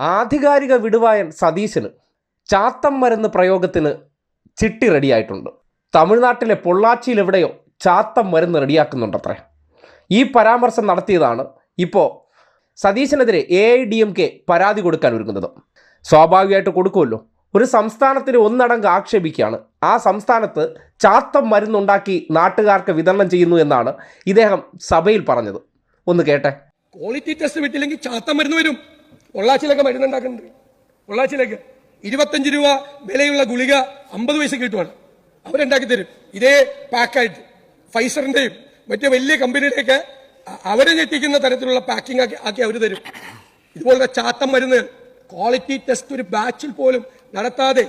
ആധികാരിക വിടുവായൻ സതീശന് ചാത്തം മരുന്ന് പ്രയോഗത്തിന് ചിട്ടി റെഡിയായിട്ടുണ്ട്. തമിഴ്നാട്ടിലെ പൊള്ളാച്ചിയിൽ എവിടെയോ ചാത്തം മരുന്ന് റെഡിയാക്കുന്നുണ്ടത്രേ. ഈ പരാമർശം നടത്തിയതാണ് ഇപ്പോൾ സതീശനെതിരെ A I D M K പരാതി കൊടുക്കാൻ ഒരുങ്ങുന്നത്. സ്വാഭാവികമായിട്ട് കൊടുക്കുമല്ലോ. ഒരു സംസ്ഥാനത്തിന് ഒന്നടങ്ക് ആക്ഷേപിക്കുകയാണ്. ആ സംസ്ഥാനത്ത് ചാത്തം മരുന്നുണ്ടാക്കി നാട്ടുകാർക്ക് വിതരണം ചെയ്യുന്നു എന്നാണ് ഇദ്ദേഹം സഭയിൽ പറഞ്ഞത്. ഒന്ന് കേട്ടെ. ക്വാളിറ്റി ടെസ്റ്റ് വിട്ടില്ലെങ്കിൽ ചാത്തം മരുന്ന് വരും. പൊള്ളാച്ചിലൊക്കെ മരുന്ന് ഉണ്ടാക്കുന്നുണ്ട്. പൊള്ളാച്ചിലൊക്കെ ഇരുപത്തഞ്ച് രൂപ വിലയുള്ള ഗുളിക അമ്പത് പൈസ കിട്ടുവാണ്. അവരുണ്ടാക്കി തരും. ഇതേ പാക്കായിട്ട് ഫൈസറിന്റെയും മറ്റേ വലിയ കമ്പനിയുടെയൊക്കെ അവരെ ഞെട്ടിക്കുന്ന തരത്തിലുള്ള പാക്കിംഗ് ആക്കി ആക്കി അവർ തരും. ഇതുപോലത്തെ ചാത്തം മരുന്ന് ക്വാളിറ്റി ടെസ്റ്റ് ഒരു ബാച്ചിൽ പോലും നടത്താതെ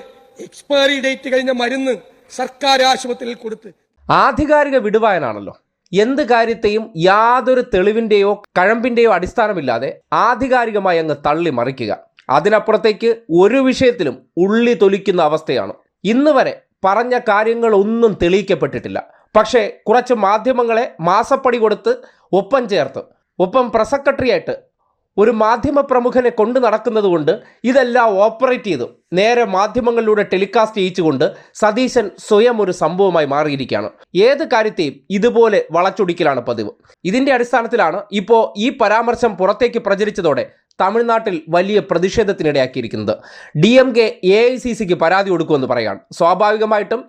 എക്സ്പയറി ഡേറ്റ് കഴിഞ്ഞ മരുന്ന് സർക്കാർ ആശുപത്രിയിൽ കൊടുത്ത്. ആധികാരിക വിടുവായനാണല്ലോ. എന്ത് കാര്യത്തെയും യാതൊരു തെളിവിന്റെയോ കഴമ്പിന്റെയോ അടിസ്ഥാനമില്ലാതെ ആധികാരികമായി അങ്ങ് തള്ളി മറിക്കുക. അതിനപ്പുറത്തേക്ക് ഒരു വിഷയത്തിലും ഉള്ളി തൊലിക്കുന്ന അവസ്ഥയാണ്. ഇന്ന് വരെ പറഞ്ഞ കാര്യങ്ങളൊന്നും തെളിയിക്കപ്പെട്ടിട്ടില്ല. പക്ഷേ കുറച്ച് മാധ്യമങ്ങളെ മാസപ്പടി കൊടുത്ത് ഒപ്പം ചേർത്ത് ഒപ്പം പ്രസ് സെക്രട്ടറിയായിട്ട് ഒരു മാധ്യമ പ്രമുഖനെ കൊണ്ട് നടക്കുന്നത് കൊണ്ട് ഇതെല്ലാം ഓപ്പറേറ്റ് ചെയ്തു. നേരെ മാധ്യമങ്ങളിലൂടെ ടെലികാസ്റ്റ് ചെയ്യിച്ചുകൊണ്ട് സതീശൻ സ്വയം ഒരു സംഭവമായി മാറിയിരിക്കുകയാണ്. ഏത് കാര്യത്തെയും ഇതുപോലെ വളച്ചൊടിക്കലാണ് പതിവ്. ഇതിന്റെ അടിസ്ഥാനത്തിലാണ് ഇപ്പോൾ ഈ പരാമർശം പുറത്തേക്ക് പ്രചരിച്ചതോടെ തമിഴ്നാട്ടിൽ വലിയ പ്രതിഷേധത്തിനിടയാക്കിയിരിക്കുന്നത്. D M K A I C സിക്ക് പരാതി കൊടുക്കുമെന്ന് പറയാണ്. സ്വാഭാവികമായിട്ടും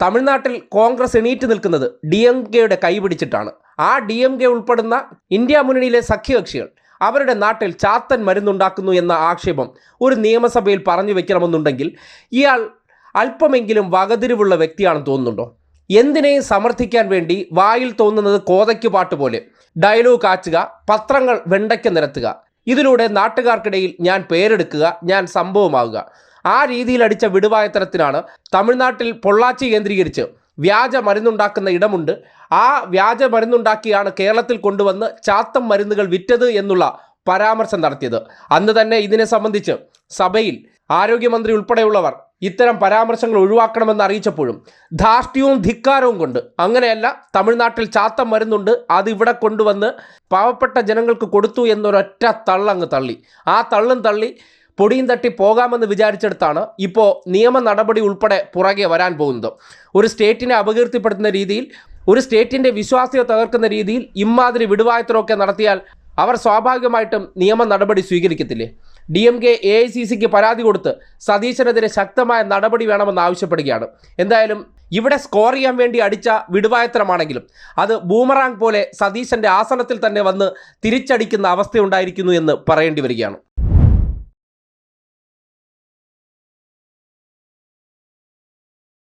തമിഴ്നാട്ടിൽ കോൺഗ്രസ് എണീറ്റ് നിൽക്കുന്നത് ഡി എം കെയുടെ കൈപിടിച്ചിട്ടാണ് ആ ഡി എം കെ ഉൾപ്പെടുന്ന ഇന്ത്യ മുന്നണിയിലെ സഖ്യകക്ഷികൾ അവരുടെ നാട്ടിൽ ചാത്തൻ മരുന്നുണ്ടാക്കുന്നു എന്ന ആക്ഷേപം ഒരു നിയമസഭയിൽ പറഞ്ഞു വെക്കണമെന്നുണ്ടെങ്കിൽ ഇയാൾ അല്പമെങ്കിലും വകതിരിവുള്ള വ്യക്തിയാണെന്ന് തോന്നുന്നുണ്ടോ? എന്തിനേയും സമർത്ഥിക്കാൻ വേണ്ടി വായിൽ തോന്നുന്നത് കോതയ്ക്ക് പാട്ട് പോലെ? ഡയലോഗ് കാച്ചുക പത്രങ്ങൾ വെണ്ടയ്ക്ക് നിരത്തുക. ഇതിലൂടെ നാട്ടുകാർക്കിടയിൽ ഞാൻ പേരെടുക്കുക ഞാൻ സംഭവമാകുക ആ രീതിയിൽ അടിച്ച വിടുവായത്തരത്തിനാണ് തമിഴ്നാട്ടിൽ പൊള്ളാച്ചി കേന്ദ്രീകരിച്ച് വ്യാജ മരുന്നുണ്ടാക്കുന്ന ഇടമുണ്ട്. ആ വ്യാജ മരുന്നുണ്ടാക്കിയാണ് കേരളത്തിൽ കൊണ്ടുവന്ന് ചാത്തം മരുന്നുകൾ വിറ്റത് എന്നുള്ള പരാമർശം നടത്തിയത്. അന്ന് തന്നെ ഇതിനെ സംബന്ധിച്ച് സഭയിൽ ആരോഗ്യമന്ത്രി ഉൾപ്പെടെയുള്ളവർ ഇത്തരം പരാമർശങ്ങൾ ഒഴിവാക്കണമെന്ന് അറിയിച്ചപ്പോഴും ധാർഷ്ട്യവും ധിക്കാരവും കൊണ്ട് അങ്ങനെയല്ല തമിഴ്നാട്ടിൽ ചാത്തം മരുന്നുണ്ട് അത് ഇവിടെ കൊണ്ടുവന്ന് പാവപ്പെട്ട ജനങ്ങൾക്ക് കൊടുത്തു എന്നൊരൊറ്റ തള്ളങ്ങ് തള്ളി. ആ തള്ളും തള്ളി പൊടിയും തട്ടി പോകാമെന്ന് വിചാരിച്ചെടുത്താണ് ഇപ്പോൾ നിയമ നടപടി ഉൾപ്പെടെ പുറകെ വരാൻ പോകുന്നത്. ഒരു സ്റ്റേറ്റിനെ അപകീർത്തിപ്പെടുത്തുന്ന രീതിയിൽ ഒരു സ്റ്റേറ്റിന്റെ വിശ്വാസ്യത തകർക്കുന്ന രീതിയിൽ ഇമ്മാതിരി വിടുവായത്തരമൊക്കെ നടത്തിയാൽ അവർ സ്വാഭാവികമായിട്ടും നിയമ നടപടി സ്വീകരിക്കത്തില്ലേ? D M K A I C സിക്ക് പരാതി കൊടുത്ത് സതീശനെതിരെ ശക്തമായ നടപടി വേണമെന്ന് ആവശ്യപ്പെടുകയാണ്. എന്തായാലും ഇവിടെ സ്കോർ ചെയ്യാൻ വേണ്ടി അടിച്ച വിടുവായത്തരമാണെങ്കിലും അത് ബൂമറാങ് പോലെ സതീശന്റെ ആസനത്തിൽ തന്നെ വന്ന് തിരിച്ചടിക്കുന്ന അവസ്ഥയുണ്ടായിരിക്കുന്നു എന്ന് പറയേണ്ടി വരികയാണ്.